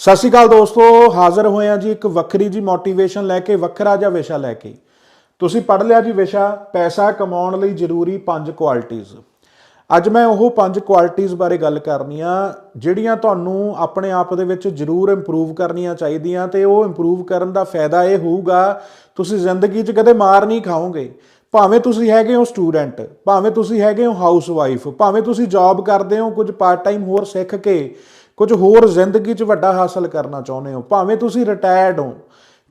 ਸਤਿ ਸ਼੍ਰੀ ਅਕਾਲ ਦੋਸਤੋ, ਹਾਜ਼ਰ ਹੋਏ ਆ ਜੀ ਇੱਕ ਵੱਖਰੀ ਜੀ ਮੋਟੀਵੇਸ਼ਨ ਲੈ ਕੇ, ਵੱਖਰਾ ਜਿਹਾ ਵਿਸ਼ਾ ਲੈ ਕੇ। ਤੁਸੀਂ ਪੜ੍ਹ ਲਿਆ ਜੀ ਵਿਸ਼ਾ, ਪੈਸਾ ਕਮਾਉਣ ਲਈ ਜ਼ਰੂਰੀ ਪੰਜ ਕੁਆਲਿਟੀਆਂ ਅੱਜ ਮੈਂ ਉਹ ਪੰਜ ਕੁਆਲਿਟੀਆਂ ਬਾਰੇ ਗੱਲ ਕਰਨੀ ਆ, ਜਿਹੜੀਆਂ ਤੁਹਾਨੂੰ ਆਪਣੇ ਆਪ ਦੇ ਵਿੱਚ ਜ਼ਰੂਰ ਇੰਪਰੂਵ ਕਰਨੀਆਂ ਚਾਹੀਦੀਆਂ ਤੇ ਉਹ ਇੰਪਰੂਵ ਕਰਨ ਦਾ ਫਾਇਦਾ ਇਹ ਹੋਊਗਾ, ਤੁਸੀਂ ਜ਼ਿੰਦਗੀ 'ਚ ਕਦੇ ਮਾਰ ਨਹੀਂ ਖਾਓਗੇ। ਭਾਵੇਂ ਤੁਸੀਂ ਹੈਗੇ ਹੋ ਸਟੂਡੈਂਟ ਭਾਵੇਂ ਤੁਸੀਂ ਹੈਗੇ ਹੋ ਹਾਊਸ ਵਾਈਫ ਭਾਵੇਂ ਤੁਸੀਂ ਜੌਬ ਕਰਦੇ ਹੋ ਕੁਝ ਪਾਰਟ ਟਾਈਮ ਹੋਰ ਸਿੱਖ ਕੇ ਕੁਝ ਹੋਰ ਜ਼ਿੰਦਗੀ 'ਚ ਵੱਡਾ ਹਾਸਲ ਕਰਨਾ ਚਾਹੁੰਦੇ ਹੋ? ਭਾਵੇਂ ਤੁਸੀਂ ਰਿਟਾਇਰਡ ਹੋ,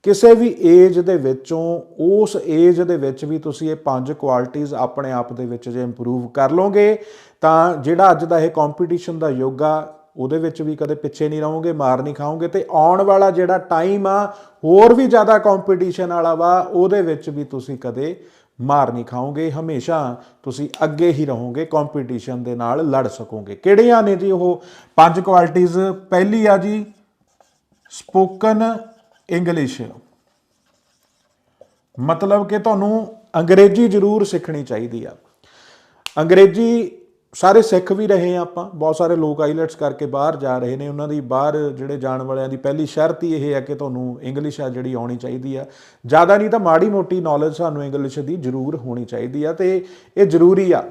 ਕਿਸੇ ਵੀ ਏਜ ਦੇ ਵਿੱਚੋਂ, ਉਸ ਏਜ ਦੇ ਵਿੱਚ ਵੀ ਤੁਸੀਂ ਇਹ ਪੰਜ ਕੁਆਲਿਟੀਆਂ ਆਪਣੇ ਆਪ ਦੇ ਵਿੱਚ ਜੇ ਇੰਪਰੂਵ ਕਰ ਲਓਗੇ, ਤਾਂ ਜਿਹੜਾ ਅੱਜ ਦਾ ਇਹ ਕੰਪੀਟੀਸ਼ਨ ਦਾ ਯੁੱਗ ਆ, ਉਹਦੇ ਵਿੱਚ ਵੀ ਕਦੇ ਪਿੱਛੇ ਨਹੀਂ ਰਹੋਗੇ, ਮਾਰ ਨਹੀਂ ਖਾਓਗੇ ਤੇ ਆਉਣ ਵਾਲਾ ਜਿਹੜਾ ਟਾਈਮ ਆ, ਹੋਰ ਵੀ ਜ਼ਿਆਦਾ ਕੰਪੀਟੀਸ਼ਨ ਵਾਲਾ ਵਾ, ਉਹਦੇ ਵਿੱਚ ਵੀ ਤੁਸੀਂ ਕਦੇ ਮਾਰ ਨਹੀਂ ਖਾਓਗੇ, ਹਮੇਸ਼ਾ ਤੁਸੀਂ ਅੱਗੇ ਹੀ ਰਹੋਗੇ ਕੰਪੀਟੀਸ਼ਨ ਦੇ ਨਾਲ ਲੜ ਸਕੋਗੇ। ਕਿਹੜੀਆਂ ਨੇ ਜੀ ਉਹ? ਪੰਜ ਕੁਆਲਿਟੀਆਂ ਪਹਿਲੀ ਆ ਜੀ ਸਪੋਕਨ ਇੰਗਲਿਸ਼ ਮਤਲਬ ਕਿ ਤੁਹਾਨੂੰ ਅੰਗਰੇਜ਼ੀ ਜ਼ਰੂਰ ਸਿੱਖਣੀ ਚਾਹੀਦੀ ਆ। ਅੰਗਰੇਜ਼ੀ ਸਾਰੇ ਸਿੱਖ ਵੀ ਰਹੇ ਆ ਆਪਾਂ, ਬਹੁਤ ਸਾਰੇ ਲੋਕ ਆਈਲੈਟਸ ਕਰਕੇ ਬਾਹਰ ਜਾ ਰਹੇ ਨੇ, ਉਹਨਾਂ ਦੀ ਬਾਹਰ ਜਿਹੜੇ ਜਾਣ ਵਾਲਿਆਂ ਦੀ ਪਹਿਲੀ ਸ਼ਰਤ ਹੀ ਇਹ ਹੈ ਕਿ ਤੁਹਾਨੂੰ ਇੰਗਲਿਸ਼ ਆ ਜਿਹੜੀ ਆਉਣੀ ਚਾਹੀਦੀ ਆ। ਜ਼ਿਆਦਾ ਨਹੀਂ ਤਾਂ ਮਾੜੀ ਮੋਟੀ ਨੌਲੇਜ ਸਾਨੂੰ ਇੰਗਲਿਸ਼ ਦੀ ਜ਼ਰੂਰ ਹੋਣੀ ਚਾਹੀਦੀ ਆ ਤੇ ਇਹ ਜ਼ਰੂਰੀ ਆ।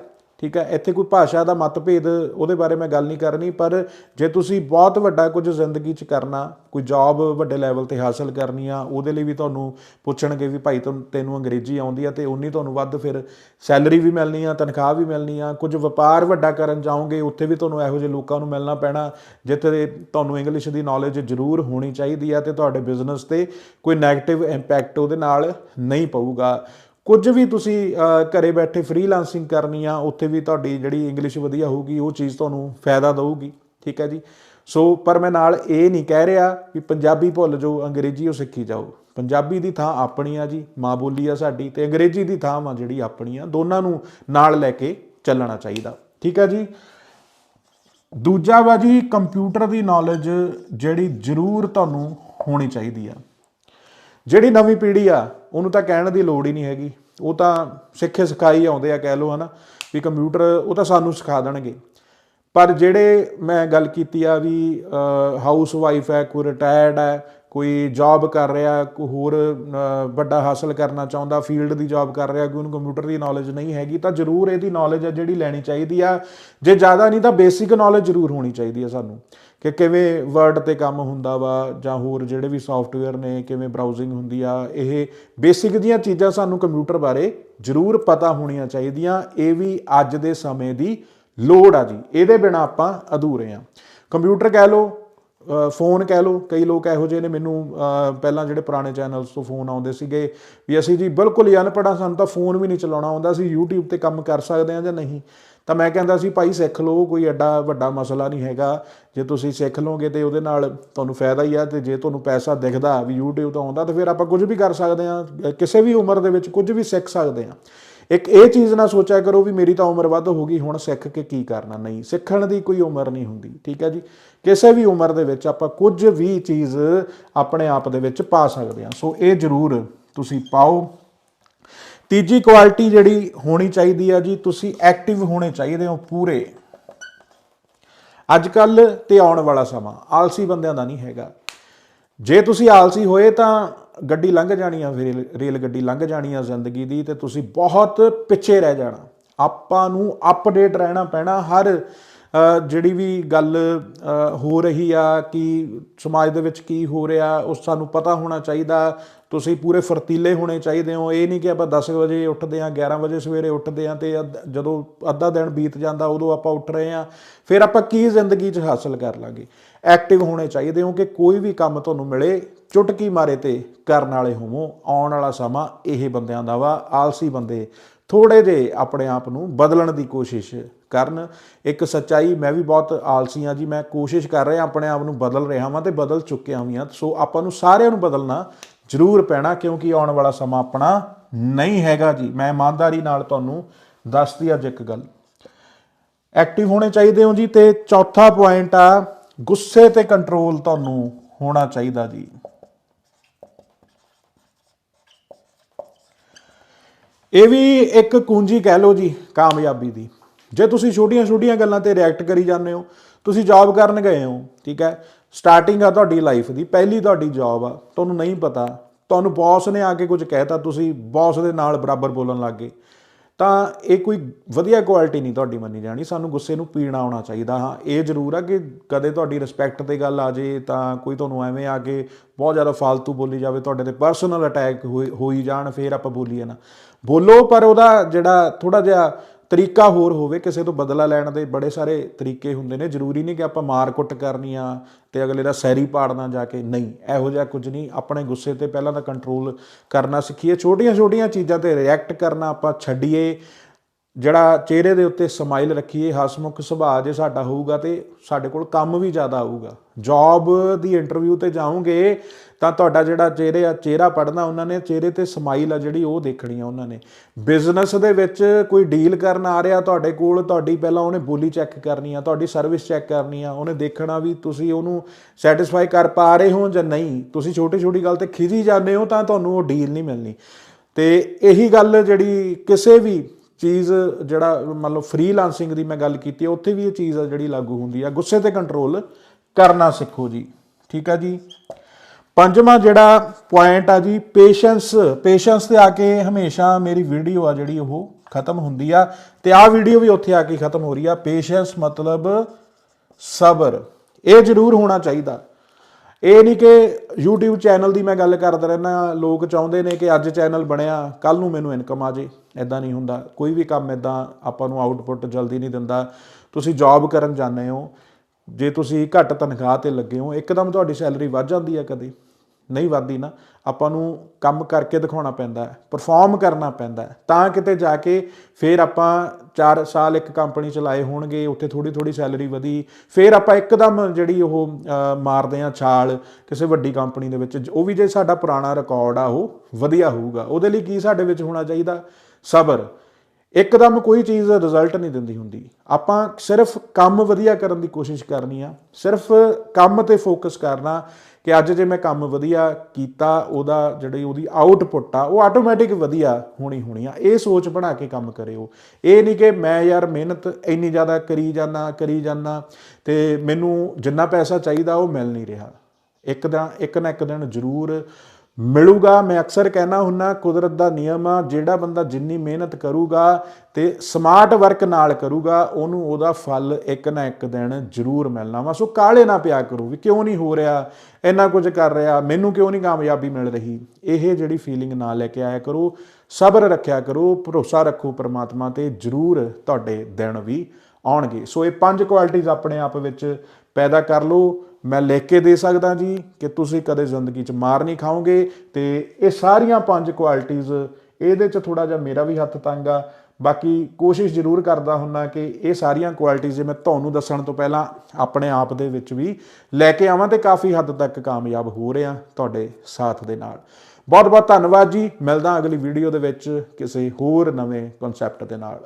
ਠੀਕ ਹੈ? ਇੱਥੇ ਕੋਈ ਭਾਸ਼ਾ ਦਾ ਮਤਭੇਦ, ਉਹਦੇ ਬਾਰੇ ਮੈਂ ਗੱਲ ਨਹੀਂ ਕਰਨੀ, ਪਰ ਜੇ ਤੁਸੀਂ ਬਹੁਤ ਵੱਡਾ ਕੁਝ ਜ਼ਿੰਦਗੀ 'ਚ ਕਰਨਾ, ਕੋਈ ਜੌਬ ਵੱਡੇ ਲੈਵਲ ਤੇ ਹਾਸਲ ਕਰਨੀ ਆ, ਉਹਦੇ ਲਈ ਵੀ ਤੁਹਾਨੂੰ ਪੁੱਛਣਗੇ ਵੀ ਭਾਈ ਤੁਮ, ਤੈਨੂੰ ਅੰਗਰੇਜ਼ੀ ਆਉਂਦੀ ਆ ਤੇ ਉਨੀ ਤੁਹਾਨੂੰ ਵੱਧ ਫਿਰ ਸੈਲਰੀ ਵੀ ਮਿਲਣੀ ਆ, ਤਨਖਾਹ ਵੀ ਮਿਲਣੀ ਆ, ਕੁਝ ਵਪਾਰ ਵੱਡਾ ਕਰਨ ਜਾਓਗੇ, ਉੱਥੇ ਵੀ ਤੁਹਾਨੂੰ ਇਹੋ ਜਿਹੇ ਲੋਕਾਂ ਨੂੰ ਮਿਲਣਾ ਪੈਣਾ, ਜਿੱਥੇ ਤੁਹਾਨੂੰ ਇੰਗਲਿਸ਼ ਦੀ ਨੌਲੇਜ ਜ਼ਰੂਰ ਹੋਣੀ ਚਾਹੀਦੀ ਆ ਤੇ ਤੁਹਾਡੇ ਬਿਜ਼ਨਸ ਤੇ ਕੋਈ ਨੈਗੇਟਿਵ ਇੰਪੈਕਟ ਉਹਦੇ ਨਾਲ ਨਹੀਂ ਪਊਗਾ। ਕੁਝ ਵੀ ਤੁਸੀਂ ਅਹ, ਘਰੇ ਬੈਠੇ ਫ੍ਰੀਲਾਂਸਿੰਗ ਕਰਨੀ ਆ ਉੱਥੇ ਵੀ ਤੁਹਾਡੀ ਜਿਹੜੀ ਇੰਗਲਿਸ਼ ਵਧੀਆ ਹੋਊਗੀ ਉਹ ਚੀਜ਼ ਤੁਹਾਨੂੰ ਫਾਇਦਾ ਦੇਊਗੀ ਠੀਕ ਹੈ ਜੀ? ਸੋ ਪਰ ਮੈਂ ਨਾਲ ਇਹ ਨਹੀਂ ਕਹਿ ਰਿਹਾ ਵੀ ਪੰਜਾਬੀ ਭੁੱਲ ਜਾਓ ਅੰਗਰੇਜ਼ੀ ਉਹ ਸਿੱਖੀ ਜਾਓ। ਪੰਜਾਬੀ ਦੀ ਥਾਂ ਆਪਣੀ ਆ ਜੀ ਮਾਂ ਬੋਲੀ ਆ ਸਾਡੀ ਤੇ ਅੰਗਰੇਜ਼ੀ ਦੀ ਥਾਂ ਆ ਜਿਹੜੀ ਆਪਣੀ ਆ ਦੋਨਾਂ ਨੂੰ ਨਾਲ ਲੈ ਕੇ ਚੱਲਣਾ ਚਾਹੀਦਾ ਠੀਕ ਹੈ ਜੀ? ਦੂਜਾ ਵਾ ਜੀ ਕੰਪਿਊਟਰ ਦੀ ਨੌਲੇਜ ਜਿਹੜੀ ਜ਼ਰੂਰ ਤੁਹਾਨੂੰ ਹੋਣੀ ਚਾਹੀਦੀ ਆ। ਜਿਹੜੀ ਨਵੀਂ ਪੀੜ੍ਹੀ ਆ, ਉਹਨੂੰ ਤਾਂ ਕਹਿਣ ਦੀ ਲੋੜ ਹੀ ਨਹੀਂ ਹੈਗੀ। ਉਹ ਤਾਂ ਸਿੱਖੇ ਸਿਖਾਈ ਆਉਂਦੇ ਆ ਕਹਿ ਲਓ ਹਨਾ, ਵੀ ਕੰਪਿਊਟਰ ਉਹ ਤਾਂ ਸਾਨੂੰ ਸਿਖਾ ਦੇਣਗੇ। ਪਰ ਜਿਹੜੇ ਮੈਂ ਗੱਲ ਕੀਤੀ ਆ ਵੀ ਹਾਊਸ ਵਾਈਫ ਹੈ, ਕੋਈ ਰਿਟਾਇਰਡ ਹੈ ਕੋਈ ਜੌਬ ਕਰ ਰਿਹਾ, ਕੋਈ ਹੋਰ ਵੱਡਾ ਹਾਸਲ ਕਰਨਾ ਚਾਹੁੰਦਾ ਫੀਲਡ ਦੀ ਜੌਬ ਕਰ ਰਿਹਾ, ਕੋਈ ਉਹਨੂੰ ਕੰਪਿਊਟਰ ਦੀ ਨੌਲੇਜ ਨਹੀਂ ਹੈਗੀ, ਤਾਂ ਜ਼ਰੂਰ ਇਹਦੀ ਨੌਲੇਜ ਹੈ ਜਿਹੜੀ ਲੈਣੀ ਚਾਹੀਦੀ ਆ। ਜੇ ਜ਼ਿਆਦਾ ਨਹੀਂ ਤਾਂ ਬੇਸਿਕ ਨੌਲੇਜ ਜ਼ਰੂਰ ਹੋਣੀ ਚਾਹੀਦੀ ਆ ਸਾਨੂੰ, ਕਿ ਕਿਵੇਂ ਵਰਡ ਤੇ ਕੰਮ ਹੁੰਦਾ ਵਾ, ਜਾਂ ਹੋਰ ਜਿਹੜੇ ਵੀ ਸੌਫਟਵੇਅਰ ਨੇ, ਕਿਵੇਂ ਬਰਾਊਜ਼ਿੰਗ ਹੁੰਦੀ ਆ, ਇਹ ਬੇਸਿਕ ਦੀਆਂ ਚੀਜ਼ਾਂ ਸਾਨੂੰ ਕੰਪਿਊਟਰ ਬਾਰੇ ਜ਼ਰੂਰ ਪਤਾ ਹੋਣੀਆਂ ਚਾਹੀਦੀਆਂ, ਇਹ ਵੀ ਅੱਜ ਦੇ ਸਮੇਂ ਦੀ ਲੋੜ ਆ ਜੀ, ਇਹਦੇ ਬਿਨਾ ਆਪਾਂ ਅਧੂਰੇ ਆ। ਕੰਪਿਊਟਰ ਕਹਿ ਲਓ ਫੋਨ ਕਹਿ ਲਓ, ਕਈ ਲੋਕ ਇਹੋ ਜਿਹੇ ਨੇ ਮੈਨੂੰ ਪਹਿਲਾਂ ਜਿਹੜੇ ਪੁਰਾਣੇ ਚੈਨਲਸ ਤੋਂ ਫੋਨ ਆਉਂਦੇ ਸੀਗੇ, ਵੀ ਅਸੀਂ ਜੀ ਬਿਲਕੁਲ ਹੀ ਅਨਪੜ੍ਹਾਂ ਸਾਨੂੰ ਤਾਂ ਫੋਨ ਵੀ ਨਹੀਂ ਚਲਾਉਣਾ ਆਉਂਦਾ ਸੀ YouTube ਤੇ ਕੰਮ ਕਰ ਸਕਦੇ ਆ ਜਾਂ ਨਹੀਂ। ਤਾਂ ਮੈਂ ਕਹਿੰਦਾ ਸੀ, ਭਾਈ ਸਿੱਖ ਲਓ, ਕੋਈ ਐਡਾ ਵੱਡਾ ਮਸਲਾ ਨਹੀਂ ਹੈਗਾ। ਜੇ ਤੁਸੀਂ ਸਿੱਖ ਲਓਗੇ ਤੇ ਉਹਦੇ ਨਾਲ ਤੁਹਾਨੂੰ ਫਾਇਦਾ ਹੀ ਆ, ਤੇ ਜੇ ਤੁਹਾਨੂੰ ਪੈਸਾ ਦਿਖਦਾ ਵੀ YouTube ਤੋਂ ਆਉਂਦਾ, ਤਾਂ ਫਿਰ ਆਪਾਂ ਕੁਝ ਵੀ ਕਰ ਸਕਦੇ ਆ ਕਿਸੇ ਵੀ ਉਮਰ ਦੇ ਵਿੱਚ ਕੁਝ ਵੀ ਸਿੱਖ ਸਕਦੇ ਆ ਇੱਕ ਇਹ ਚੀਜ਼ ਨਾ ਸੋਚਿਆ ਕਰੋ ਵੀ ਮੇਰੀ ਤਾਂ ਉਮਰ ਵੱਧ ਹੋ ਗਈ, ਹੁਣ ਸਿੱਖ ਕੇ ਕੀ ਕਰਨਾ? ਨਹੀਂ, ਸਿੱਖਣ ਦੀ ਕੋਈ ਉਮਰ ਨਹੀਂ ਹੁੰਦੀ, ਠੀਕ ਹੈ ਜੀ? ਕਿਸੇ ਵੀ ਉਮਰ ਦੇ ਵਿੱਚ ਆਪਾਂ ਕੁਝ ਵੀ ਚੀਜ਼ ਆਪਣੇ ਆਪ ਦੇ ਵਿੱਚ ਪਾ ਸਕਦੇ ਹਾਂ। ਸੋ ਇਹ ਜ਼ਰੂਰ ਤੁਸੀਂ ਪਾਓ। ਤੀਜੀ ਕੁਆਲਿਟੀ ਜਿਹੜੀ ਹੋਣੀ ਚਾਹੀਦੀ ਆ ਜੀ, ਤੁਸੀਂ ਐਕਟਿਵ ਹੋਣੇ ਚਾਹੀਦੇ ਹੋ ਪੂਰੇ। ਅੱਜ ਕੱਲ ਤੇ ਆਉਣ ਵਾਲਾ ਸਮਾਂ, ਆਲਸੀ ਬੰਦਿਆਂ ਦਾ ਨਹੀਂ ਹੈਗਾ। ਜੇ ਤੁਸੀਂ ਆਲਸੀ ਹੋਏ ਤਾਂ ਗੱਡੀ ਲੰਘ ਜਾਣੀ ਆ, ਫਿਰ ਰੇਲ ਗੱਡੀ ਲੰਘ ਜਾਣੀ ਆ ਜ਼ਿੰਦਗੀ ਦੀ ਤੇ ਤੁਸੀਂ ਬਹੁਤ ਪਿੱਛੇ ਰਹਿ ਜਾਣਾ। ਆਪਾਂ ਨੂੰ ਅਪਡੇਟ ਰਹਿਣਾ ਪੈਣਾ। ਹਰ ਜਿਹੜੀ ਵੀ ਗੱਲ ਹੋ ਰਹੀ ਆ, ਕਿ ਸਮਾਜ ਦੇ ਵਿੱਚ ਕੀ ਹੋ ਰਿਹਾ ਉਸ ਸਾਨੂੰ ਪਤਾ ਹੋਣਾ ਚਾਹੀਦਾ। ਤੁਸੀਂ ਪੂਰੇ ਫਰਤੀਲੇ ਹੋਣੇ ਚਾਹੀਦੇ ਹੋ। ਇਹ ਨਹੀਂ ਕਿ ਆਪਾਂ 10 ਵਜੇ ਉੱਠਦੇ ਆ 11 ਵਜੇ ਸਵੇਰੇ ਉੱਠਦੇ ਆ ਤੇ ਅੱਧ- ਜਦੋਂ ਅੱਧਾ ਦਿਨ ਬੀਤ ਜਾਂਦਾ, ਉਦੋਂ ਆਪਾਂ ਉੱਠ ਰਹੇ ਆ ਫਿਰ ਆਪਾਂ ਕੀ ਜ਼ਿੰਦਗੀ 'ਚ ਹਾਸਲ ਕਰ ਲਾਂਗੇ? ਐਕਟਿਵ ਹੋਣੇ ਚਾਹੀਦੇ ਹੋ ਕਿ ਕੋਈ ਵੀ ਕੰਮ ਤੁਹਾਨੂੰ ਮਿਲੇ, ਚੁਟਕੀ ਮਾਰੇ ਤੇ ਕਰਨ ਵਾਲੇ ਹੋਵੋ। ਆਉਣ ਵਾਲਾ ਸਮਾਂ ਇਹ ਬੰਦਿਆਂ ਦਾ ਵਾ, ਆਲਸੀ ਬੰਦੇ ਥੋੜੇ ਜੇ ਆਪਣੇ ਆਪ ਨੂੰ ਬਦਲਣ ਦੀ ਕੋਸ਼ਿਸ਼ ਕਰਨ। ਇੱਕ ਸੱਚਾਈ, ਮੈਂ ਵੀ ਬਹੁਤ ਆਲਸੀ ਆ ਜੀ, ਮੈਂ ਕੋਸ਼ਿਸ਼ ਕਰ ਰਿਹਾ, ਆਪਣੇ ਆਪ ਨੂੰ ਬਦਲ ਰਿਹਾ ਹਾਂ ਤੇ ਬਦਲ ਚੁੱਕਿਆ ਵੀ ਹਾਂ। ਸੋ ਆਪਾਂ ਨੂੰ ਸਾਰਿਆਂ ਨੂੰ ਬਦਲਣਾ ਜ਼ਰੂਰ ਪੈਣਾ, ਕਿਉਂਕਿ ਆਉਣ ਵਾਲਾ ਸਮਾਂ ਆਪਣਾ ਨਹੀਂ ਹੈਗਾ ਜੀ। ਮੈਂ ਇਮਾਨਦਾਰੀ ਨਾਲ ਤੁਹਾਨੂੰ ਦੱਸਦੀ ਅੱਜ ਇੱਕ ਗੱਲ। ਐਕਟਿਵ ਹੋਣੇ ਚਾਹੀਦੇ ਹੋ ਜੀ, ਤੇ ਚੌਥਾ ਪੁਆਇੰਟ ਆ, ਗੁੱਸੇ ਤੇ ਕੰਟਰੋਲ ਤੁਹਾਨੂੰ ਹੋਣਾ ਚਾਹੀਦਾ ਜੀ। ਇਹ ਵੀ ਇੱਕ ਕੁੰਜੀ ਕਹਿ ਲਓ ਜੀ, ਕਾਮਯਾਬੀ ਦੀ। ਜੇ ਤੁਸੀਂ ਛੋਟੀਆਂ-ਛੋਟੀਆਂ ਗੱਲਾਂ ਤੇ ਰਿਐਕਟ ਕਰੀ ਜਾਂਦੇ ਹੋ ਤੁਸੀਂ ਜੌਬ ਕਰਨ ਗਏ ਹੋ, ਠੀਕ ਹੈ? ਸਟਾਰਟਿੰਗ ਆ ਤੁਹਾਡੀ ਲਾਈਫ ਦੀ, ਪਹਿਲੀ ਤੁਹਾਡੀ ਜੌਬ ਆ, ਤੁਹਾਨੂੰ ਨਹੀਂ ਪਤਾ। ਤੁਹਾਨੂੰ ਬੌਸ ਨੇ ਆ ਕੇ ਕੁਝ ਕਹਿਤਾ, ਤੁਸੀਂ ਬੌਸ ਦੇ ਨਾਲ ਬਰਾਬਰ ਬੋਲਣ ਲੱਗ ਗਏ। ਤਾਂ ਇਹ ਕੋਈ ਵਧੀਆ ਕੁਆਲਿਟੀ ਨਹੀਂ ਤੁਹਾਡੀ ਮੰਨੀ ਜਾਣੀ, ਸਾਨੂੰ ਗੁੱਸੇ ਨੂੰ ਪੀਣਾ ਆਉਣਾ ਚਾਹੀਦਾ। ਹਾਂ, ਇਹ ਜ਼ਰੂਰ ਆ ਕਿ ਕਦੇ ਤੁਹਾਡੀ ਰਿਸਪੈਕਟ ਤੇ ਗੱਲ ਆ ਜੇ, ਤਾਂ ਕੋਈ ਤੁਹਾਨੂੰ ਐਵੇਂ ਆ ਕੇ ਬਹੁਤ ਜ਼ਿਆਦਾ ਫालतू ਬੋਲੀ ਜਾਵੇ, ਤੁਹਾਡੇ ਤੇ ਪਰਸਨਲ ਅਟੈਕ ਹੋਈ ਜਾਣ, ਫੇਰ ਆਪਾਂ ਬੋਲੀਏ ਨਾ। ਬੋਲੋ, ਪਰ ਉਹਦਾ ਜਿਹੜਾ ਥੋੜਾ ਜਿਹਾ ਤਰੀਕਾ ਹੋਰ ਹੋਵੇ, ਕਿਸੇ ਤੋਂ ਬਦਲਾ ਲੈਣ ਦੇ ਬੜੇ ਸਾਰੇ ਤਰੀਕੇ ਹੁੰਦੇ ਨੇ। ਜ਼ਰੂਰੀ ਨਹੀਂ ਕਿ ਆਪਾਂ ਮਾਰ ਕੁੱਟ ਕਰਨੀ ਆ ਤੇ ਅਗਲੇ ਦਾ ਸੈਰੀ ਪਾੜਨਾ ਜਾ ਕੇ। ਨਹੀਂ, ਇਹੋ ਜਿਹਾ ਕੁਝ ਨਹੀਂ। ਆਪਣੇ ਗੁੱਸੇ ਤੇ ਪਹਿਲਾਂ ਤਾਂ ਕੰਟਰੋਲ ਕਰਨਾ ਸਿੱਖੀਏ। ਛੋਟੀਆਂ-ਛੋਟੀਆਂ ਚੀਜ਼ਾਂ ਤੇ ਰਿਐਕਟ ਕਰਨਾ ਆਪਾਂ ਛੱਡੀਏ। ਜਿਹੜਾ ਚਿਹਰੇ ਦੇ ਉੱਤੇ ਸਮਾਈਲ ਰੱਖੀਏ, ਹਸਮੁਖ ਸੁਭਾਅ ਜੇ ਸਾਡਾ ਹੋਊਗਾ ਤੇ ਸਾਡੇ ਕੋਲ ਕੰਮ ਵੀ ਜ਼ਿਆਦਾ ਆਊਗਾ ਜੌਬ ਦੀ ਇੰਟਰਵਿਊ ਤੇ ਜਾਓਗੇ ਤਾਂ ਤੁਹਾਡਾ ਜਿਹੜਾ ਚਿਹਰੇ ਆ, ਚਿਹਰਾ ਪੜਨਾ ਉਹਨਾਂ ਨੇ, ਚਿਹਰੇ ਤੇ ਸਮਾਈਲ ਆ ਜਿਹੜੀ ਉਹ ਦੇਖਣੀ ਆ ਉਹਨਾਂ ਨੇ। ਬਿਜ਼ਨਸ ਦੇ ਵਿੱਚ ਕੋਈ ਡੀਲ ਕਰਨ ਆ ਰਿਹਾ ਤੁਹਾਡੇ ਕੋਲ, ਤੁਹਾਡੀ ਪਹਿਲਾਂ ਉਹਨੇ ਬੋਲੀ ਚੈੱਕ ਕਰਨੀ ਆ, ਤੁਹਾਡੀ ਸਰਵਿਸ ਚੈੱਕ ਕਰਨੀ ਆ, ਉਹਨੇ ਦੇਖਣਾ ਵੀ ਤੁਸੀਂ ਉਹਨੂੰ ਸੈਟੀਸਫਾਈ ਕਰ ਪਾ ਰਹੇ ਹੋ ਜਾਂ ਨਹੀਂ। ਤੁਸੀਂ ਛੋਟੀ ਛੋਟੀ ਗੱਲ ਤੇ ਖਿਜੀ ਜਾਂਦੇ ਹੋ ਤਾਂ ਤੁਹਾਨੂੰ ਉਹ ਡੀਲ ਨਹੀਂ ਮਿਲਣੀ। ਤੇ ਇਹੀ ਗੱਲ ਜਿਹੜੀ ਕਿਸੇ ਵੀ ਚੀਜ਼ ਜਿਹੜਾ ਮੰਨ ਲਓ ਫ੍ਰੀਲਾਂਸਿੰਗ ਦੀ ਮੈਂ ਗੱਲ ਕੀਤੀ ਹੈ, ਉੱਥੇ ਵੀ ਇਹ ਚੀਜ਼ ਆ ਜਿਹੜੀ ਲਾਗੂ ਹੁੰਦੀ ਆ। ਗੁੱਸੇ ਤੇ ਕੰਟਰੋਲ ਕਰਨਾ ਸਿੱਖੋ ਜੀ, ਠੀਕ ਆ ਜੀ? ਪੰਜਵਾਂ ਜਿਹੜਾ ਪੁਆਇੰਟ ਆ ਜੀ ਪੇਸ਼ੈਂਸ ਪੇਸ਼ੈਂਸ ਤੇ ਆ ਕੇ ਹਮੇਸ਼ਾ ਮੇਰੀ ਵੀਡੀਓ ਆ ਜਿਹੜੀ ਉਹ ਖਤਮ ਹੁੰਦੀ ਆ। ਤੇ ਆ ਵੀਡੀਓ ਵੀ ਉੱਥੇ ਆ ਕੇ ਖਤਮ ਹੋ ਰਹੀ ਆ। ਪੇਸ਼ੈਂਸ ਮਤਲਬ ਸਬਰ, ਇਹ ਜ਼ਰੂਰ ਹੋਣਾ ਚਾਹੀਦਾ। ਇਹ ਨਹੀਂ ਕਿ YouTube ਚੈਨਲ ਦੀ ਮੈਂ ਗੱਲ ਕਰਦਾ ਰਹਿਣਾ ਲੋਕ ਚਾਹੁੰਦੇ ਨੇ ਕਿ ਅੱਜ ਚੈਨਲ ਬਣਿਆ ਕੱਲ ਨੂੰ ਮੈਨੂੰ ਇਨਕਮ ਆ ਜੇ ਐਦਾਂ ਨਹੀਂ ਹੁੰਦਾ। ਕੋਈ ਵੀ ਕੰਮ ਐਦਾਂ ਆਪਾਂ ਨੂੰ ਆਊਟਪੁੱਟ ਜਲਦੀ ਨਹੀਂ ਦਿੰਦਾ। ਤੁਸੀਂ ਜੌਬ ਕਰਨ ਜਾਂਦੇ ਹੋ, ਜੇ ਤੁਸੀਂ ਘੱਟ ਤਨਖਾਹ ਤੇ ਲੱਗੇ ਹੋ, ਇੱਕਦਮ ਤੁਹਾਡੀ ਸੈਲਰੀ ਵੱਧ ਜਾਂਦੀ ਹੈ ਕਦੇ। ਨਹੀਂ ਵੱਧਦੀ ਨਾ, ਆਪਾਂ ਨੂੰ ਕੰਮ ਕਰਕੇ ਦਿਖਾਉਣਾ ਪੈਂਦਾ ਹੈ ਪਰਫਾਰਮ ਕਰਨਾ ਪੈਂਦਾ ਹੈ। ਤਾਂ ਕਿਤੇ ਜਾ ਕੇ ਫਿਰ ਆਪਾਂ 4 ਸਾਲ ਇੱਕ ਕੰਪਨੀ ਚਲਾਏ ਹੋਣਗੇ, ਉੱਥੇ ਥੋੜੀ ਥੋੜੀ ਸੈਲਰੀ ਵਧੀ, ਫਿਰ ਆਪਾਂ ਇੱਕਦਮ ਜਿਹੜੀ ਉਹ ਮਾਰਦੇ ਆ ਛਾਲ ਕਿਸੇ ਵੱਡੀ ਕੰਪਨੀ ਦੇ ਵਿੱਚ, ਉਹ ਵੀ ਜੇ ਸਾਡਾ ਪੁਰਾਣਾ ਰਿਕਾਰਡ ਆ, ਉਹ ਵਧੀਆ ਹੋਊਗਾ। ਉਹਦੇ ਲਈ ਕੀ ਸਾਡੇ ਵਿੱਚ ਹੋਣਾ ਚਾਹੀਦਾ? ਸਬਰ। ਇੱਕਦਮ ਕੋਈ ਚੀਜ਼ ਰਿਜ਼ਲਟ ਨਹੀਂ ਦਿੰਦੀ ਹੁੰਦੀ। ਆਪਾਂ ਸਿਰਫ ਕੰਮ ਵਧੀਆ ਕਰਨ ਦੀ ਕੋਸ਼ਿਸ਼ ਕਰਨੀ ਆ। ਸਿਰਫ ਕੰਮ ਤੇ ਫੋਕਸ ਕਰਨਾ ਕਿ ਅੱਜ ਜੇ ਮੈਂ ਕੰਮ ਵਧੀਆ ਕੀਤਾ, ਉਹਦਾ ਜਿਹੜੀ ਉਹਦੀ ਆਊਟਪੁੱਟ ਆ, ਉਹ ਆਟੋਮੈਟਿਕ ਵਧੀਆ ਹੋਣੀ ਹੋਣੀ ਆ। ਇਹ ਸੋਚ ਬਣਾ ਕੇ ਕੰਮ ਕਰਿਓ। ਇਹ ਨਹੀਂ ਕਿ ਮੈਂ ਯਾਰ ਮਿਹਨਤ ਇੰਨੀ ਜ਼ਿਆਦਾ ਕਰੀ ਜਾਣਾ ਕਰੀ ਜਾਣਾ ਤੇ ਮੈਨੂੰ ਜਿੰਨਾ ਪੈਸਾ ਚਾਹੀਦਾ ਉਹ ਮਿਲ ਨਹੀਂ ਰਿਹਾ। ਇੱਕ ਦਾ, ਇੱਕ ਨਾ ਇੱਕ ਦਿਨ ਜ਼ਰੂਰ ਮਿਲੂਗਾ। ਮੈਂ ਅਕਸਰ ਕਹਿਣਾ ਹੁੰਨਾ, ਕੁਦਰਤ ਦਾ ਨਿਯਮ ਆ, ਜਿਹੜਾ ਬੰਦਾ ਜਿੰਨੀ ਮਿਹਨਤ ਕਰੂਗਾ ਤੇ ਸਮਾਰਟ ਵਰਕ ਨਾਲ ਕਰੂਗਾ, ਉਹਨੂੰ ਉਹਦਾ ਫਲ ਇੱਕ ਨਾ ਇੱਕ ਦਿਨ ਜ਼ਰੂਰ ਮਿਲਣਾ ਵਾ। ਸੋ ਕਾਲੇ ਨਾ ਪਿਆ ਕਰੋ ਵੀ ਕਿਉਂ ਨਹੀਂ ਹੋ ਰਿਹਾ, ਇੰਨਾ ਕੁਝ ਕਰ ਰਿਹਾ, ਮੈਨੂੰ ਕਿਉਂ ਨਹੀਂ ਕਾਮਯਾਬੀ ਮਿਲ ਰਹੀ? ਇਹ ਜਿਹੜੀ ਫੀਲਿੰਗ ਨਾ ਲੈ ਕੇ ਆਇਆ ਕਰੋ, ਸਬਰ ਰੱਖਿਆ ਕਰੋ, ਭਰੋਸਾ ਰੱਖੋ ਪਰਮਾਤਮਾ ਤੇ, ਜ਼ਰੂਰ ਤੁਹਾਡੇ ਦਿਨ ਵੀ ਆਉਣਗੇ। ਸੋ ਇਹ ਪੰਜ ਕੁਆਲਿਟੀਆਂ ਆਪਣੇ ਆਪ ਵਿੱਚ ਪੈਦਾ ਕਰ ਲਓ। ਮੈਂ ਲਿਖ ਕੇ ਦੇ ਸਕਦਾ ਜੀ ਕਿ ਤੁਸੀਂ ਕਦੇ ਜ਼ਿੰਦਗੀ 'ਚ ਮਾਰ ਨਹੀਂ ਖਾਓਗੇ ਤੇ ਇਹ ਸਾਰੀਆਂ ਪੰਜ ਕੁਆਲਿਟੀਆਂ ਇਹਦੇ 'ਚ ਥੋੜਾ ਜਿਹਾ ਮੇਰਾ ਵੀ ਹੱਥ ਤੰਗ ਆ। ਬਾਕੀ ਕੋਸ਼ਿਸ਼ ਜ਼ਰੂਰ ਕਰਦਾ ਹੁੰਨਾ ਕਿ ਇਹ ਸਾਰੀਆਂ ਕੁਆਲਿਟੀਆਂ ਜੇ ਮੈਂ ਤੁਹਾਨੂੰ ਦੱਸਣ ਤੋਂ ਪਹਿਲਾਂ ਆਪਣੇ ਆਪ ਦੇ ਵਿੱਚ ਵੀ ਲੈ ਕੇ ਆਵਾਂ ਤੇ ਕਾਫੀ ਹੱਦ ਤੱਕ ਕਾਮਯਾਬ ਹੋ ਰਿਹਾ ਤੁਹਾਡੇ ਸਾਥ ਦੇ ਨਾਲ। ਬਹੁਤ ਬਹੁਤ ਧੰਨਵਾਦ ਜੀ। ਮਿਲਦਾ ਅਗਲੀ ਵੀਡੀਓ ਦੇ ਵਿੱਚ ਕਿਸੇ ਹੋਰ ਨਵੇਂ ਕਨਸੈਪਟ ਦੇ ਨਾਲ।